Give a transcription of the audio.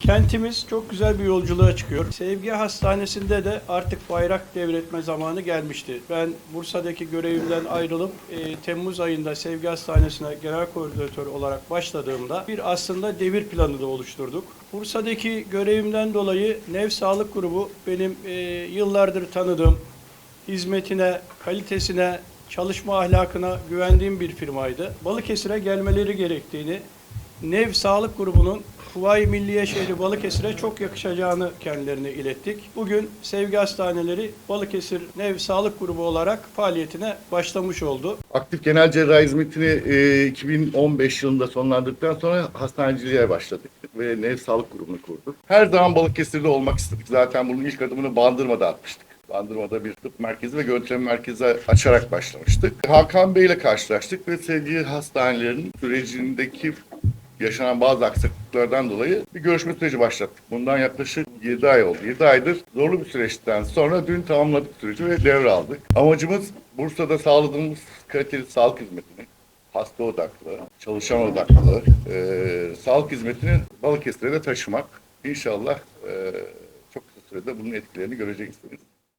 Kentimiz çok güzel bir yolculuğa çıkıyor. Sevgi Hastanesi'nde de artık bayrak devretme zamanı gelmişti. Ben Bursa'daki görevimden ayrılıp e, Temmuz ayında Sevgi Hastanesi'ne genel koordinatör olarak başladığımda bir aslında devir planı da oluşturduk. Bursa'daki görevimden dolayı Nev Sağlık Grubu benim e, yıllardır tanıdığım, hizmetine, kalitesine, çalışma ahlakına güvendiğim bir firmaydı. Balıkesir'e gelmeleri gerektiğini, Nev Sağlık Grubu'nun Kuvayi Milliye Şehri Balıkesir'e çok yakışacağını kendilerine ilettik. Bugün Sevgi Hastaneleri Balıkesir Nev Sağlık Grubu olarak faaliyetine başlamış oldu. Aktif genel cerrahi hizmetini e, 2015 yılında sonlandırdıktan sonra hastaneciliğe başladık ve Nev Sağlık Grubu'nu kurduk. Her zaman Balıkesir'de olmak istedik. Zaten bunun ilk adımını Bandırma'da atmıştık. Bandırma'da bir tıp merkezi ve görüntüleme merkezi açarak başlamıştık. Hakan Bey ile karşılaştık ve sevgili hastanelerin sürecindeki yaşanan bazı aksaklıklardan dolayı bir görüşme süreci başlattık. Bundan yaklaşık 7 ay oldu. 7 aydır zorlu bir süreçten sonra dün tamamladık süreci ve devraldık. Amacımız Bursa'da sağladığımız kaliteli sağlık hizmetini hasta odaklı, çalışan odaklı e, sağlık hizmetini Balıkesir'e de taşımak. İnşallah e, çok kısa sürede bunun etkilerini göreceksiniz.